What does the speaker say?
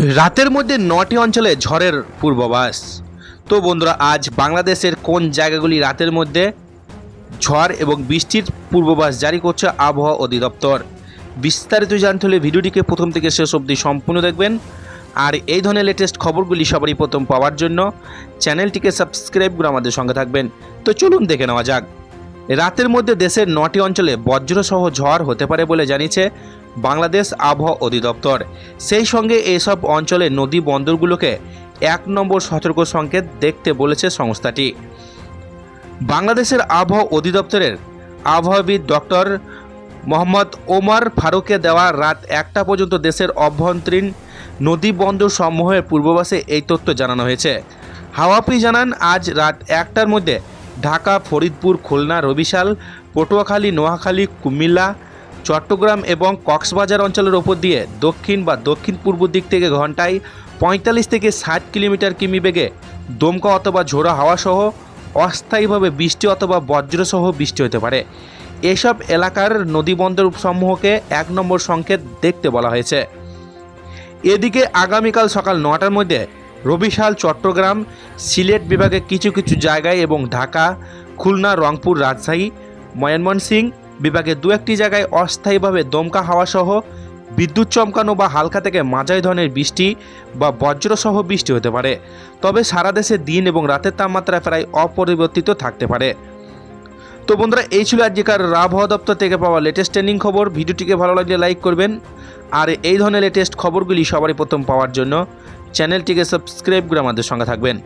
রাতের মধ্যে নটি অঞ্চলে ঝড়ের পূর্বাভাস। তো বন্ধুরা, আজ বাংলাদেশের কোন জায়গাগুলি রাতের মধ্যে ঝড় এবং বৃষ্টির পূর্বাভাস জারি করছে আবহাওয়া অধিদপ্তর? বিস্তারিত জানতে হলে ভিডিওটিকে প্রথম থেকে শেষ অবধি সম্পূর্ণ দেখবেন। আর এই ধরনের লেটেস্ট খবরগুলি সবারই প্রথম পাওয়ার জন্য চ্যানেলটিকে সাবস্ক্রাইব করে আমাদের সঙ্গে থাকবেন। তো চলুন দেখে নেওয়া যাক। রাতের মধ্যে দেশের নটি অঞ্চলে বজ্রসহ ঝড় হতে পারে বলে জানিয়েছে বাংলাদেশ আবহাওয়া অধিদপ্তর। সেই সঙ্গে এইসব অঞ্চলে নদী বন্দরগুলোকে এক নম্বর সতর্ক সংকেত দেখতে বলেছে সংস্থাটি। বাংলাদেশের আবহাওয়া অধিদপ্তরের আবহাওয়াবিদ ডক্টর মোহাম্মদ ওমর ফারুকে দেওয়া রাত একটা পর্যন্ত দেশের অভ্যন্তরীণ নদী বন্দর সমূহের পূর্বাভাসে এই তথ্য জানানো হয়েছে। হাওয়াপি জানান, আজ রাত একটার মধ্যে ঢাকা, ফরিদপুর, খুলনা, রবিশাল, পটুয়াখালী, নোয়াখালী, কুমিল্লা চট্টগ্রাম এবং কক্সবাজার অঞ্চলের ওপর দিয়ে দক্ষিণ বা দক্ষিণ পূর্ব দিক থেকে ঘন্টায় পঁয়তাল্লিশ থেকে ষাট কিলোমিটার কিমি বেগে দমকা অথবা ঝোড়ো হাওয়া সহ অস্থায়ীভাবে বৃষ্টি অথবা বজ্রসহ বৃষ্টি হতে পারে। এসব এলাকার নদীবন্দর সমূহকে এক নম্বর সংকেত দেখতে বলা হয়েছে। এদিকে আগামীকাল সকাল নটার মধ্যে রবিশাল, চট্টগ্রাম, সিলেট বিভাগে কিছু কিছু জায়গায় এবং ঢাকা, খুলনা, রংপুর, রাজশাহী ময়মনসিং বিভাগে দু একটি জায়গায় অস্থায়ীভাবে দমকা হাওয়া সহ বিদ্যুৎ চমকানো বা হালকা থেকে মাঝারি ধরনের বৃষ্টি বা বজ্রসহ বৃষ্টি হতে পারে। তবে সারা দেশে দিন এবং রাতের তাপমাত্রা প্রায় অপরিবর্তিত থাকতে পারে। তো বন্ধুরা, এই ছিল আজকের আবহাওয়া দপ্তর থেকে পাওয়া লেটেস্ট ট্রেন্ডিং খবর। ভিডিওটিকে ভালো লাগলে লাইক করবেন। আর এই ধরনের লেটেস্ট খবরগুলি সবারই প্রথম পাওয়ার জন্য চ্যানেলটিকে সাবস্ক্রাইব করে আমাদের সঙ্গে থাকবেন।